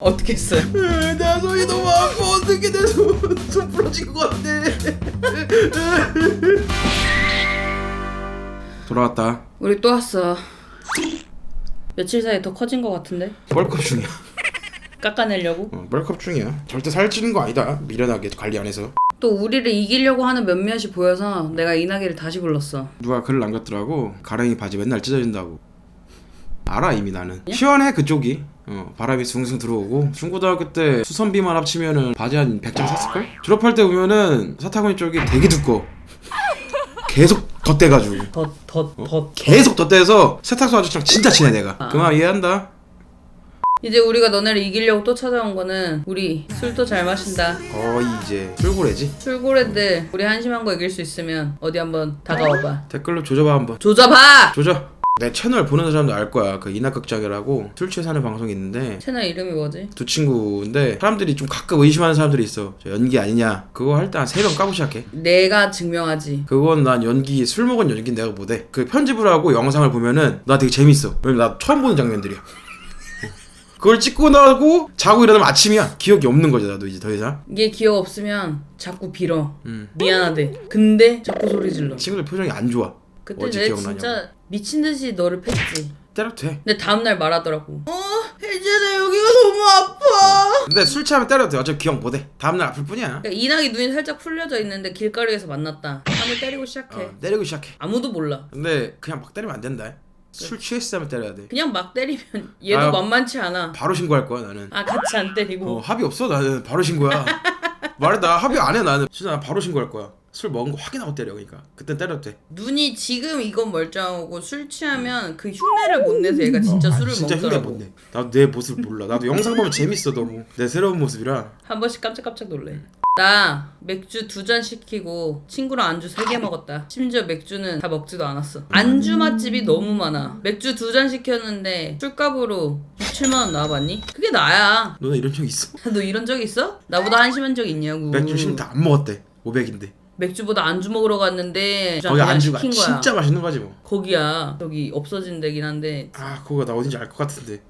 어떻게 했어요? 나 손이 너무 아파. 어떻게 내손손 부러진 것 같아. 돌아왔다. 우리 또 왔어. 며칠 사이에 더 커진 것 같은데? 벌컵 중이야. 깎아내려고? 어, 벌컵 중이야. 절대 살찌는 거 아니다. 미련하게 관리 안 해서. 또 우리를 이기려고 하는 몇몇이 보여서 내가 이나기를 다시 불렀어. 누가 글을 남겼더라고. 가랭이 바지 맨날 찢어진다고. 알아 이미 나는. 시원해 그쪽이 어, 바람이 숭숭 들어오고 중고등학교 때 수선비만 합치면은 바지 한 100장 샀을걸? 졸업할 때 보면은 사타구니 쪽이 되게 두꺼워 계속 덧대가지고 더, 더, 더. 계속 덧대서 세탁소 아저씨랑 진짜 친해 내가 아. 그만 이해한다 이제 우리가 너네를 이기려고 또 찾아온 거는 우리 술도 잘 마신다. 거의 이제 술고래지 술고래들 우리 한심한 거 이길 수 있으면 어디 한번 다가와봐. 댓글로 조져봐 한번 조져봐! 조져 내 채널 보는 사람도 알 거야 그 이낙극장이라고 술 취해 사는 방송이 있는데 채널 이름이 뭐지? 두 친구인데 사람들이 좀 가끔 의심하는 사람들이 있어 저 연기 아니냐 그거 할 때 한 세 번 까고 시작해 내가 증명하지. 그건 난 연기 술 먹은 연기 내가 못해 그 편집을 하고 영상을 보면은 나 되게 재밌어 왜냐면 나 처음 보는 장면들이야 그걸 찍고 나고 자고 일어나면 아침이야 기억이 없는 거지 나도 이제 더 이상 이게 기억 없으면 자꾸 빌어. 음. 미안하대. 근데 자꾸 소리 질러. 친구들 표정이 안 좋아 그때 내가 기억나냐고. 진짜 미친 듯이 너를 팼지. 때려도 돼 근데 다음날 말하더라고. 어, 혜진아 여기가 너무 아파. 근데 술 취하면 때려도 돼 어차피 기억 못해 다음날 아플 뿐이야 그러니까 이낙이 눈이 살짝 풀려져 있는데 길거리에서 만났다. 한을 때리고 시작해. 어, 때리고 시작해 아무도 몰라. 근데 그냥 막 때리면 안 된다 술 취했으면 때려야 돼 그냥 막 때리면 얘도 아. 만만치 않아. 바로 신고할 거야 나는 아 같이 안 때리고. 어, 합의 없어 나는 바로 신고야 말해 나 합의 안 해 나는 진짜 나 바로 신고할 거야 술 먹은 거 확인하고 때려 그러니까 그땐 때려도 돼 눈이 지금 이건 멀쩡하고 술 취하면 그 흉내를 못 내서 얘가 진짜 술을 아, 진짜 흉내 먹더라고. 못 내. 나도 내 모습 몰라. 나도 영상 보면 재밌어 너무. 내 새로운 모습이라. 한 번씩 깜짝깜짝 놀래. 나 맥주 두 잔 시키고 친구랑 안주 세 개 먹었다. 심지어 맥주는 다 먹지도 않았어. 안주 맛집이 너무 많아. 맥주 두 잔 시켰는데 술값으로 6, 7만 원 나와봤니? 그게 나야. 너네 이런 적 있어? 너 이런 적 있어? 나보다 한심한 적 있냐고. 맥주 지금 다안 먹었대. 500인데. 맥주보다 안주 먹으러 갔는데 거기 그냥 안주가 시킨 거야. 진짜 맛있는 거지 뭐. 거기야. 저기 없어진 데긴 한데 아 그거 나 어딘지 알 것 같은데.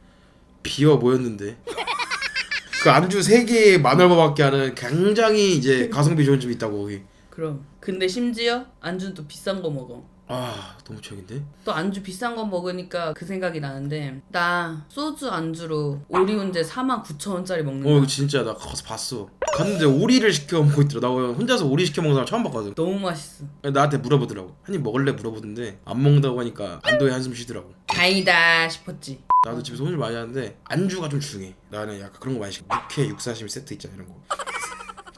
비어 모였는데. 그 안주 3개에 만 얼마밖에 하는 굉장히 이제 가성비 좋은 집 있다고 거기. 그럼. 근데 심지어 안주는 또 비싼 거 먹어. 아 너무 최악인데? 또 안주 비싼 거 먹으니까 그 생각이 나는데 나 소주 안주로 오리훈제 4만 9천 원짜리 먹는 어 이거 진짜 나 가서 봤어. 갔는데 오리를 시켜 먹고 있더라. 나 혼자서 오리 시켜 먹는 사람 처음 봤거든. 너무 맛있어 나한테 물어보더라고. 한 입 먹을래 물어보던데 안 먹는다고 하니까 안도의 한숨 쉬더라고. 다행이다 싶었지 나도 집에서 혼술 많이 하는데 안주가 좀 중요해. 나는 약간 그런 거 많이 시켜. 육회 육사심 세트 있잖아 이런 거.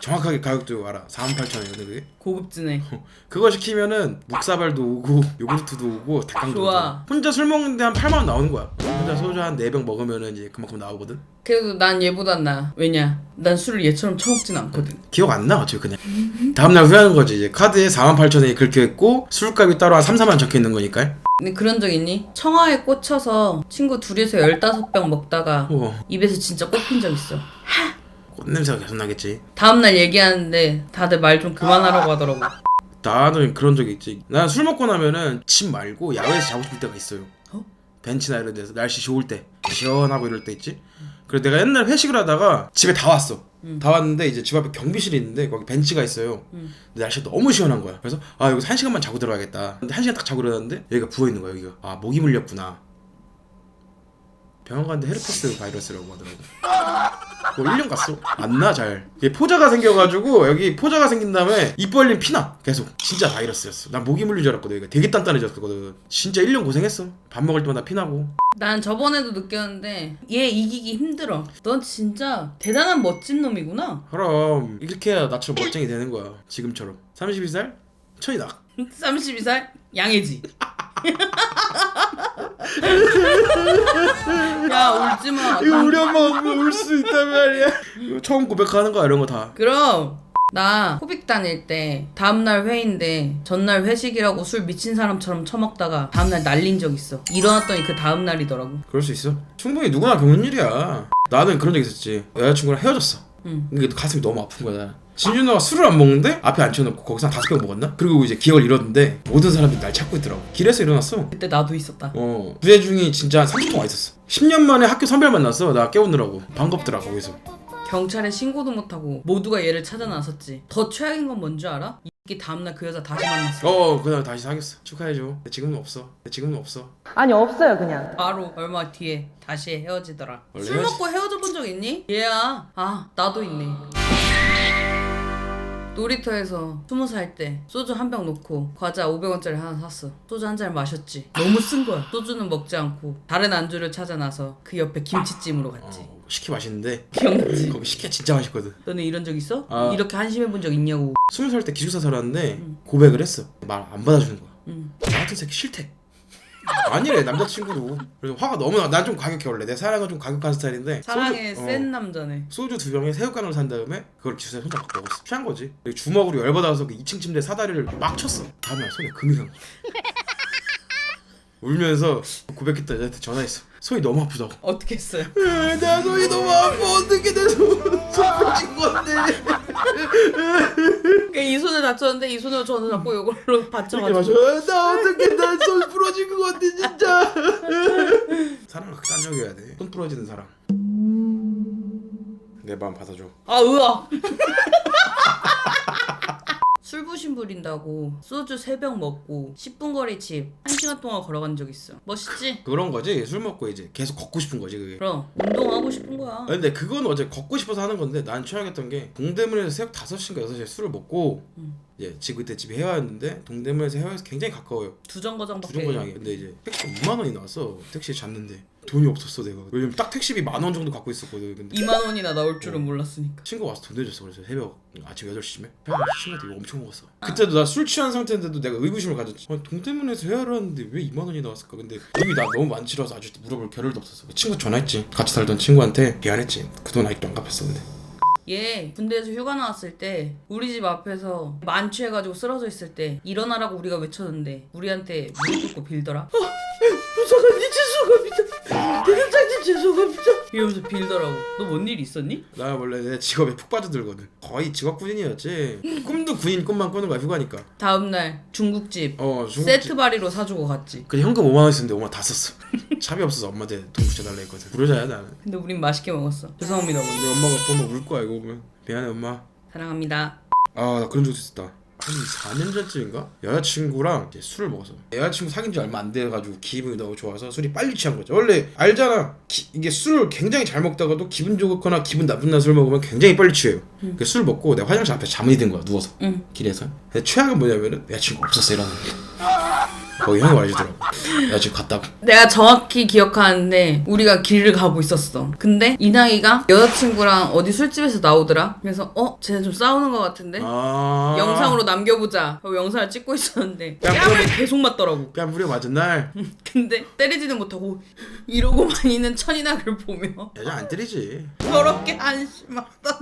정확하게 가격도 알아. 48,000원이거든 그게. 고급지네 그거 시키면은 묵사발도 오고 요구르트도 오고 닭강도 좋아. 오고. 혼자 술 먹는데 한 8만 원 나오는 거야. 혼자 소주 한 4병 먹으면은 이제 그만큼 나오거든. 그래도 난 얘보단 나 왜냐 난 술을 얘처럼 처먹진 않거든 기억 안 나, 어차피 그냥. 다음날 후회하는 거지. 이제 카드에 48,000원이 그렇게 있고 술값이 따로 한 3, 4만 적혀 있는 거니까. 근데 그런 적 있니? 청아에 꽂혀서 친구 둘이서 15병 먹다가 어, 입에서 진짜 꼽힌 적 있어 꽃냄새가 계속 나겠지. 다음날 얘기하는데 다들 말 좀 그만하라고 하더라고 나는 그런 적이 있지. 난 술 먹고 나면은 집 말고 야외에서 자고 싶을 때가 있어요. 어? 벤치나 이런 데서 날씨 좋을 때 시원하고 이럴 때 있지. 그래서 내가 옛날 회식을 하다가 집에 다 왔어. 다 왔는데 이제 집 앞에 경비실이 있는데 거기 벤치가 있어요. 근데 날씨가 너무 시원한 거야. 그래서 아 여기서 한 시간만 자고 들어가겠다. 근데 한 시간 딱 자고 일어났는데 여기가 부어 있는 거야. 여기가 아 모기 물렸구나. 병원 갔는데 헤르페스 바이러스라고 하더라고. 그거 1년 갔어. 안 나 잘. 이게 포자가 생겨가지고 여기 포자가 생긴 다음에 입 벌림 피나 계속. 진짜 바이러스였어. 난 모기 물린 줄 알았거든. 되게 단단해졌거든. 진짜 1년 고생했어. 밥 먹을 때마다 피나고. 난 저번에도 느꼈는데 얘 이기기 힘들어. 넌 진짜 대단한 멋진 놈이구나. 그럼 이렇게 해야 나처럼 멋쟁이 되는 거야. 지금처럼. 32살? 천이다. 32살 양해지. 야 울지 마. 엄마가 울수 있단 말이야. 처음 고백하는 거야 이런 거 다. 그럼 나 코빅 다닐 때 다음날 회의인데 전날 회식이라고 술 미친 사람처럼 처먹다가 다음날 날린 적 있어. 일어났더니 그 다음날이더라고. 그럴 수 있어. 충분히 누구나 겪는 일이야. 나는 그런 적 있었지. 여자친구랑 헤어졌어. 응. 근데 가슴이 너무 아픈 거야. 진주 누나가 술을 안 먹는데 앞에 앉혀놓고 거기서 한 다섯 병 먹었나? 그리고 이제 기억을 잃었는데 모든 사람들이 날 찾고 있더라고 길에서 일어났어 그때 나도 있었다. 어 부재 중이 진짜 한 30분 와 있었어 10년 만에 학교 선배를 만났어 나 깨우느라고 반갑더라 거기서 경찰에 신고도 못하고 모두가 얘를 찾아 나섰지. 더 최악인 건 뭔지 알아? 이 다음날 그 여자 다시 만났어. 어 그다음에 다시 사귀었어 축하해줘 지금은 없어 지금은 없어 아니 없어요 그냥 바로 얼마 뒤에 다시 헤어지더라. 원래 술 헤어지- 먹고 헤어져 본 적 있니? 얘야. 아 나도 있네. 놀이터에서 스무 살 때 소주 한 병 놓고 과자 500원짜리 하나 샀어. 소주 한 잔 마셨지. 너무 쓴 거야. 소주는 먹지 않고 다른 안주를 찾아 나서 그 옆에 김치찜으로 갔지. 어, 식혜 맛있는데 기억나지? 거기 식혜 진짜 맛있거든 너는 이런 적 있어? 아. 이렇게 한심해 본 적 있냐고. 스무 살 때 기숙사 살았는데 고백을 했어 말 안 받아주는 거야 응. 나 같은 새끼 싫대 아니래 남자친구도. 그래서 화가 너무 나좀 과격해 원래. 내 사랑은 좀 과격한 스타일인데. 사랑의 소주, 어, 센 남자네. 소주 두 병에 새우깡을 산 다음에 그걸 혼자 갖고 먹었어. 취한 거지. 그리고 주먹으로 열받아서 그 2층 침대 사다리를 막 쳤어. 다음날 손에 금이 간 거야 울면서 고백했다. 여자한테 전화했어. 손이 너무 아프다고. 어떻게 했어요? 으, 나 손이 너무 아파. 어떻게 내손 부러진 건데? 그러니까 이 손을 다쳤는데 이 손으로 저는 자꾸 이걸로 이렇게 받쳐가지고. 마셔 나 어떻게 나손 부러진 거 같아 진짜. 사랑을 극단적이어야 돼 손 부러지는 사랑 내 마음 받아줘. 아 으아 술 부심 부린다고 소주 3병 먹고 10분 거리 집 1시간 동안 걸어간 적 있어. 멋있지? 그런 거지? 술 먹고 이제 계속 걷고 싶은 거지 그게. 그럼. 운동하고 싶은 거야. 아, 근데 그건 어제 걷고 싶어서 하는 건데 난 취향했던 게 동대문에서 새벽 5시인가 6시에 술을 먹고 음. 이제 집 그때 집이 해화였는데 동대문에서 해화에서 굉장히 가까워요. 두 정거장밖에. 두정거장이. 근데 이제 택시가 2만 원이 나왔어. 택시에 잤는데 돈이 없었어 내가. 왜냐면 딱 택시비 만 원 정도 갖고 있었거든 근데. 2만 원이나 나올 줄은 몰랐으니까. 친구가 와서 돈 내줬어. 그래서 새벽 아침 8시쯤에? 야 친구한테 이거 엄청 먹었어. 그때도 나 술 취한 상태인데도 내가 의구심을 가졌지. 아니 동대문에서 헤어를 하는데 왜 2만 원이 나왔을까? 근데 이미 나 너무 많지라서 아주 물어볼 겨를도 없었어. 친구 전화했지. 같이 살던 친구한테 미안했지. 그 돈 아직도 안 갚았어 근데. 얘 군대에서 휴가 나왔을 때 우리 집 앞에서 만취해가지고 쓰러져 있을 때 일어나라고 우리가 외쳤는데 우리한테 무릎 꿇고 빌더라. 부사관님 죄송합니다 대장님 죄송합니다. 이러면서 빌더라고. 너 뭔 일 있었니? 나 원래 내 직업에 푹 빠져들거든. 거의 직업 군인이었지. 꿈도 군인 꿈만 꾸는 거야 휴가니까. 다음날 중국집 어 중국집. 세트바리로 사주고 갔지. 근데 현금 5만 원 있었는데 5만 원다 썼어. 차비 없어서 엄마한테 돈 붙여달라 했거든. 불효자야 나는. 근데 우린 맛있게 먹었어. 죄송합니다 어머니 근데 엄마가 보면 울 거야 이거 보면. 미안해 엄마. 사랑합니다. 아나 그런 적도 있었다 한 4년 전쯤인가? 여자친구랑 이제 술을 먹었어 여자친구 사귄 지 얼마 안 돼가지고 기분이 너무 좋아서 술이 빨리 취한 거죠. 원래 알잖아. 기- 이게 술을 굉장히 잘 먹다가도 기분 좋거나 기분 나쁜 날 술 먹으면 굉장히 빨리 취해요. 그술 먹고 내가 화장실 앞에 잠이 든 거야 누워서. 응 길에서. 근데 최악은 뭐냐면은 여자친구 없었어 이러는 거 기 형이 말해주더라고 여자친구 갔다고 내가 정확히 기억하는데 우리가 길을 가고 있었어. 근데 이나이가 여자친구랑 어디 술집에서 나오더라. 그래서 어, 쟤네 좀 싸우는 것 같은데. 아 영상으로 남겨보자. 하고 영상을 찍고 있었는데 야, 뺨을 계속 맞더라고. 뺨 부려 맞은 날 근데 때리지는 못하고 이러고만 있는 천이나를 보며 여자 안 때리지 더럽게 한심하다.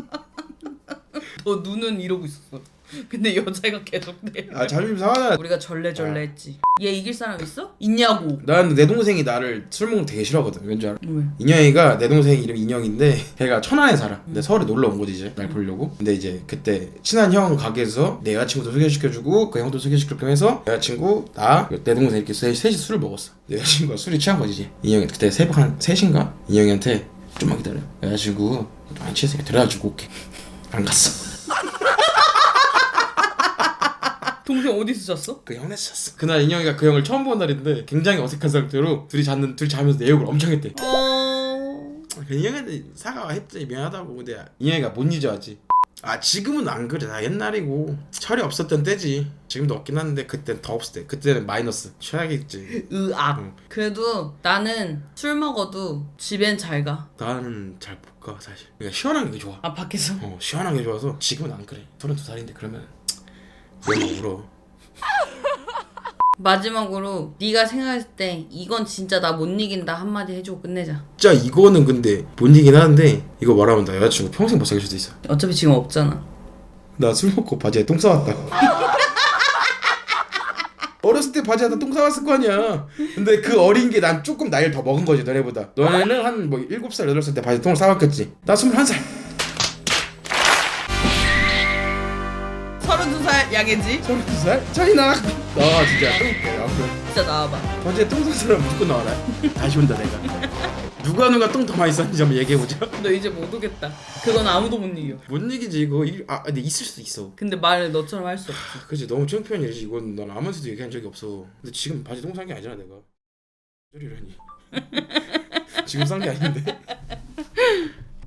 너 눈은 이러고 있었어. 근데 여자가 계속 때려. 아 자존심 상하잖아 우리가 절레절레했지. 얘 이길 사람 있어? 있냐고. 난 내 동생이 나를 술 먹는 거 되게 싫어하거든 왠지 알아? 왜? 인영이가 내 동생 이름 인영인데 걔가 천안에 살아 근데 서울에 놀러 온 거지 이제 날 보려고 근데 이제 그때 친한 형 가게에서 내 여자친구도 소개시켜주고 그 형도 소개시켜주고 해서 여자친구 나 내 동생 이렇게 셋- 셋이 술을 먹었어 내 여자친구가 술이 취한 거지 이제 인영이 그때 새벽 한 3시인가? 인영이한테 좀만 기다려 여자친구 많이 취했으니까 데려다 주고 올게 안 갔어 동생 어디서 잤어? 그 형네 잤어. 그날 인영이가 그 형을 처음 본 날인데 굉장히 어색한 상태로 둘이 잤는 둘이 자면서 내 욕을 엄청 했대. 어... 그 인형한테 사과했지. 미안하다고. 근데 인형이가 못 잊어하지? 아 지금은 안 그래. 나 옛날이고. 철이 없었던 때지. 지금도 없긴 한데 그땐 더 없을 때. 그때는 마이너스. 최악이지. 으악. 응. 그래도 나는 술 먹어도 집엔 잘 가. 나는 잘 못 가 사실. 그러니까 시원한 게 좋아. 아 밖에서. 어 시원한 게 좋아서 지금은 안 그래. 32살인데 그러면 왜 울어 마지막으로 네가 생각했을 때 이건 진짜 나 못 이긴다 한마디 해주고 끝내자. 진짜 이거는 근데 못 이긴 하는데 이거 말하면 나 여자친구 평생 못 사귈 수도 있어 어차피 지금 없잖아. 나 술 먹고 바지에 똥 싸왔다. 어렸을 때 바지에다 똥 싸왔을 거 아니야. 근데 그 어린 게 난 조금 나이를 더 먹은 거지 너네보다. 너네는 한 뭐 7살, 8살 때 바지에 똥을 싸왔겠지. 나 21살. 당해지? 서른 살? 차이 나 나와 진짜. 똥 나와 진짜 나와봐. 번째 똥싼 사람 무조건 나와라. 다시 온다 내가. 누가 누가 똥 더 많이 쌌는지 한번 얘기해보자 너 이제 못 오겠다. 그건 아무도 못 이겨. 뭔 얘기지 이거. 이- 아 근데 있을 수도 있어. 근데 말을 너처럼 할 수 없어. 아, 그치 너무 창피한 일이지. 이건 난 아무한테도 얘기한 적이 없어. 근데 지금 바지 똥싼게 아니잖아 내가. 소리라니? 지금 싼게 아닌데